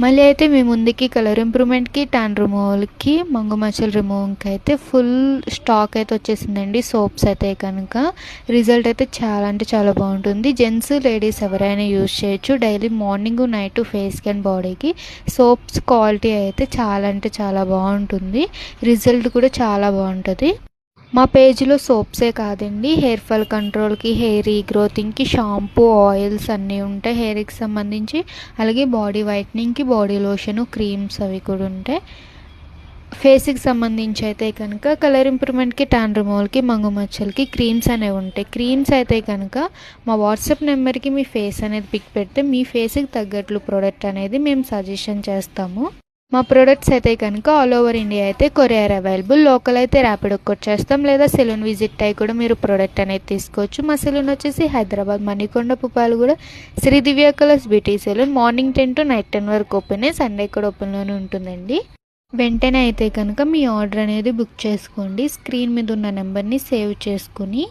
మళ్ళీ అయితే మీ ముందుకి కలర్ ఇంప్రూవ్మెంట్కి ట్యాన్ రిమూవల్కి మంగు మచ్చలు రిమూవ్కి అయితే ఫుల్ స్టాక్ అయితే వచ్చేసిందండి. సోప్స్ అయితే కనుక. రిజల్ట్ అయితే చాలా అంటే చాలా బాగుంటుంది. జెంట్స్ లేడీస్ ఎవరైనా యూజ్ చేయొచ్చు. డైలీ మార్నింగ్ నైట్ ఫేస్కి అండ్ బాడీకి సోప్స్ క్వాలిటీ అయితే చాలా అంటే చాలా బాగుంటుంది. రిజల్ట్ కూడా చాలా బాగుంటుంది. మా పేజీలో సోప్సే కాదండి. హెయిర్ ఫాల్ కంట్రోల్కి హెయిర్ రీగ్రోతింగ్కి షాంపూ ఆయిల్స్ అన్నీ ఉంటాయి. హెయిర్కి సంబంధించి అలాగే బాడీ వైట్నింగ్కి బాడీ లోషన్ క్రీమ్స్ అవి కూడా ఉంటాయి. ఫేస్కి సంబంధించి అయితే కనుక కలర్ ఇంప్రూవ్మెంట్కి ట్యాన్ రిమూవల్కి మంగు మచ్చలకి క్రీమ్స్ అనేవి ఉంటాయి. క్రీమ్స్ అయితే కనుక మా వాట్సాప్ నెంబర్కి మీ ఫేస్ అనేది పిక్ పెడితే మీ ఫేస్కి తగ్గట్లు ప్రోడక్ట్ అనేది మేము సజెషన్ చేస్తాము. మా ప్రొడక్ట్స్ అయితే కనుక ఆల్ ఓవర్ ఇండియా అయితే కొరియర్ అవైలబుల్ లోకల్ అయితే ర్యాపిడ్ చేస్తాం లేదా సెలూన్ విజిట్ అయ్యి కూడా మీరు ప్రోడక్ట్ అనేది తీసుకోవచ్చు. మా సెలూన్ వచ్చేసి హైదరాబాద్ మణికొండ పుపాలు కూడా Shri Divya colours beauty salon morning ten to night ten వరకు ఓపెన్ సండే కూడా ఓపెన్లోనే ఉంటుందండి. వెంటనే అయితే కనుక మీ ఆర్డర్ అనేది బుక్ చేసుకోండి. స్క్రీన్ మీద ఉన్న నెంబర్ని సేవ్ చేసుకుని